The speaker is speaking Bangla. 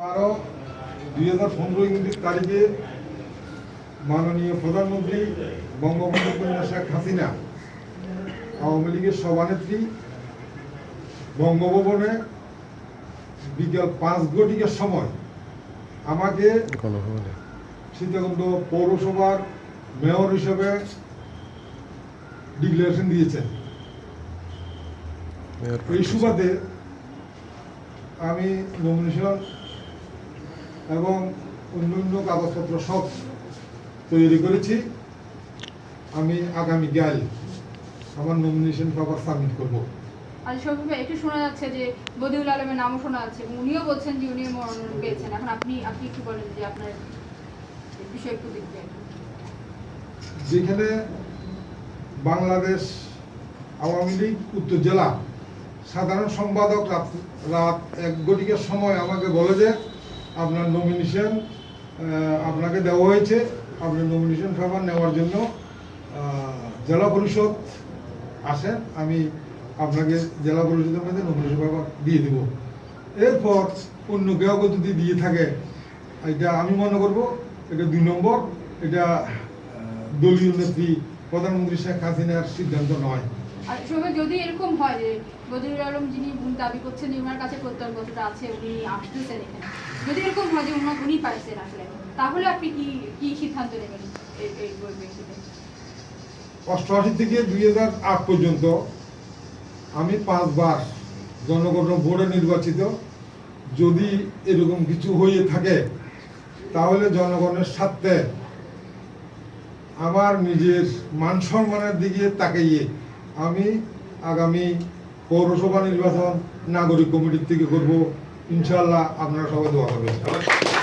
বারো দুই হাজার পনেরো ইংরেজি তারিখে মাননীয় প্রধানমন্ত্রী বঙ্গবন্ধু কন্যা শেখ হাসিনা আওয়ামী লীগের সভানেত্রী বঙ্গভবনে বিকেল পাঁচ ঘটিকার সময় আমাকে সীতাকুণ্ড পৌরসভার মেয়র হিসেবে ডিক্লারেশন দিয়েছেন। এই সুবাদে আমি নমিনেশন এবং অন্যান্য কাগজপত্র সব তৈরি করেছি। আমি আগামীকাল আমার নমিনেশন পেপার সাবমিট করব। আজ সবভাবে একটু শোনা যাচ্ছে যে বদিউল আলমের নামও শোনা যাচ্ছে উনিও বলছেন যে উনি মনোনয়ন পেয়েছেন। এখন আপনি আপনি কি বলেন যে আপনার বিষয়ে একটু দেখবেন। যেখানে বাংলাদেশ আওয়ামী লীগ উত্তর জেলা সাধারণ সম্পাদক রাত রাত এক ঘটিকার সময় আমাকে বলে যে আপনার নমিনেশন আপনাকে দেওয়া হয়েছে। আপনার নমিনেশন পেপার নেওয়ার জন্য জেলা পরিষদ আসেন। আমি আপনাকে জেলা পরিষদের মধ্যে নমিনেশন পেপার দিয়ে দেব। এরপর অন্য কেউ যদি দিয়ে থাকে, এটা আমি মনে করব, এটা দুই নম্বর, এটা দলীয় নেত্রী প্রধানমন্ত্রী শেখ হাসিনার সিদ্ধান্ত নয়। যদি এরকম হয় যে বদিউল আলম যিনি দাবি করছেন ওনার কাছে প্রত্যয়নপত্রটা আছে, উনি আসতেছেন এখানে। যদি এরকম হয় যে উনি পাইছেন আসলে, তাহলে আপনি কি কি সিদ্ধান্ত নেবেন এই অষ্টআশি থেকে দুই আট পর্যন্ত আমি পাঁচবার জনগণ বোর্ডে নির্বাচিত। যদি এরকম কিছু হয়ে থাকে, তাহলে জনগণের স্বার্থে আমার নিজের মান সম্মানের দিকে তাকাইয়ে আমি আগামী পৌরসভা নির্বাচন, নাগরিক কমিটির থেকে করব। ইনশাল্লাহ আপনারা সবাই দোয়া করবেন kasih.